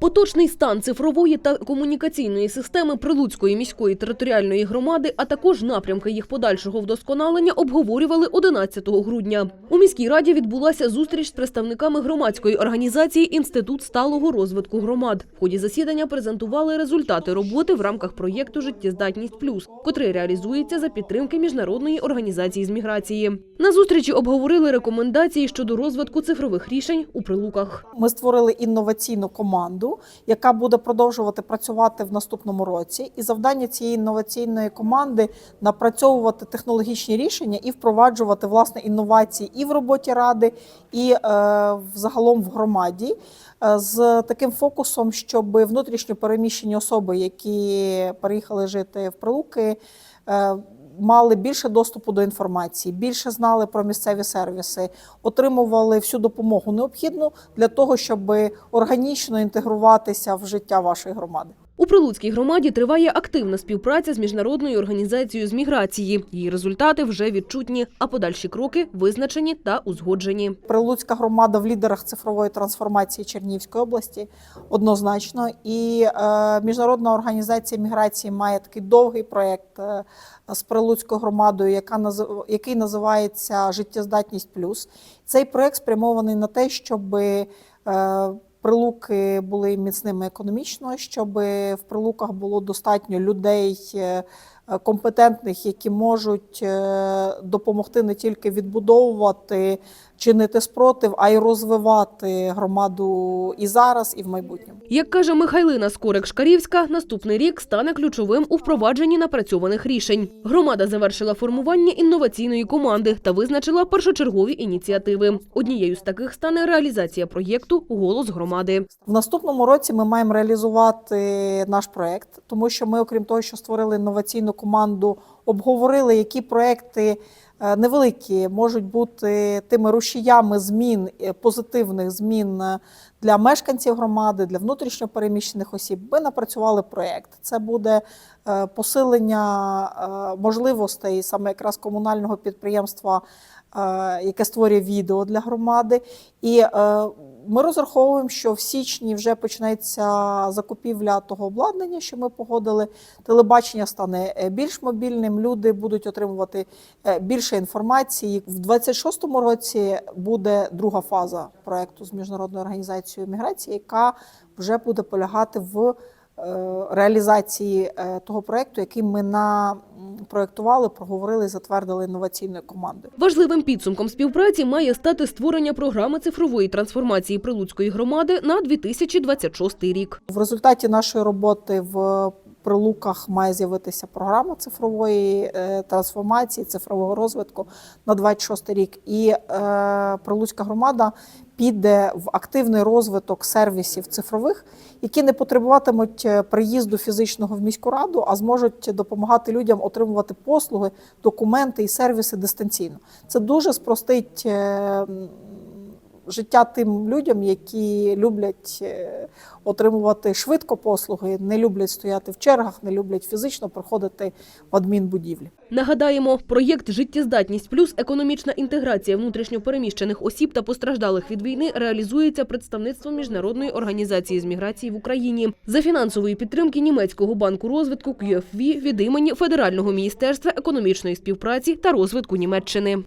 Поточний стан цифрової та комунікаційної системи Прилуцької міської територіальної громади, а також напрямки їх подальшого вдосконалення обговорювали 11 грудня. У міській раді відбулася зустріч з представниками громадської організації Інститут сталого розвитку громад. В ході засідання презентували результати роботи в рамках проєкту Життєздатність плюс, котрий реалізується за підтримки міжнародної організації з міграції. На зустрічі обговорили рекомендації щодо розвитку цифрових рішень у прилуках. Ми створили інноваційну команду, яка буде продовжувати працювати в наступному році. І завдання цієї інноваційної команди напрацьовувати технологічні рішення і впроваджувати власне інновації і в роботі ради, і е, загалом в громаді. е, З таким фокусом, щоб внутрішньо переміщені особи, які переїхали жити в Прилуки, е, мали більше доступу до інформації, більше знали про місцеві сервіси, отримували всю допомогу необхідну для того, щоб органічно інтегруватися в життя вашої громади. У Прилуцькій громаді триває активна співпраця з міжнародною організацією з міграції. Її результати вже відчутні, а подальші кроки визначені та узгоджені. Прилуцька громада в лідерах цифрової трансформації Чернігівської області однозначно. І е, міжнародна організація міграції має такий довгий проєкт е, з Прилуцькою громадою, яка який називається Життєздатність плюс. Цей проєкт спрямований на те, щоб е, Прилуки були міцними економічно, щоб в прилуках було достатньо людей е, компетентних, які можуть е, допомогти не тільки відбудовувати, чинити спротив, а й розвивати громаду і зараз, і в майбутньому. Як каже Михайлина Скорик-Шкарівська, наступний рік стане ключовим у впровадженні напрацьованих рішень. Громада завершила формування інноваційної команди та визначила першочергові ініціативи. Однією з таких стане реалізація проєкту Голос громади. В наступному році ми маємо реалізувати наш проект, тому що ми, окрім того, що створили інноваційну команду, обговорили, які проекти е, невеликі можуть бути тими рушіями змін, е, позитивних змін е, для мешканців громади, для внутрішньо переміщених осіб. Ми напрацювали проект. Це буде посилення можливостей саме якраз комунального підприємства, яке створює відео для громади. І ми розраховуємо, що в січні вже почнеться закупівля того обладнання, що ми погодили. Телебачення стане е, більш мобільним. Люди будуть отримувати е, більше інформації. В 26-му році буде друга фаза проекту з міжнародною організацією міграції, яка вже буде полягати в реалізації е, того проекту, який ми напроектували, проговорили і затвердили інноваційною командою. Важливим підсумком співпраці має стати створення програми цифрової трансформації Прилуцької громади на 2026 рік. В результаті нашої роботи в Прилуках має з'явитися програма цифрової е, трансформації, цифрового розвитку на 26 рік. І е, Прилуцька громада піде в активний розвиток сервісів цифрових, які не потребуватимуть е, приїзду фізичного в міську раду, а зможуть допомагати людям отримувати послуги, документи і сервіси дистанційно. Це дуже спростить. Життя тим людям, які люблять е, отримувати швидко послуги, не люблять стояти в чергах, не люблять фізично проходити в адмінбудівлі. Нагадаємо, проєкт Життєздатність плюс економічна інтеграція внутрішньопереміщених осіб та постраждалих від війни реалізується представництвом міжнародної організації з міграції в Україні за фінансової підтримки німецького банку розвитку QFV від імені Федерального міністерства економічної співпраці та розвитку Німеччини.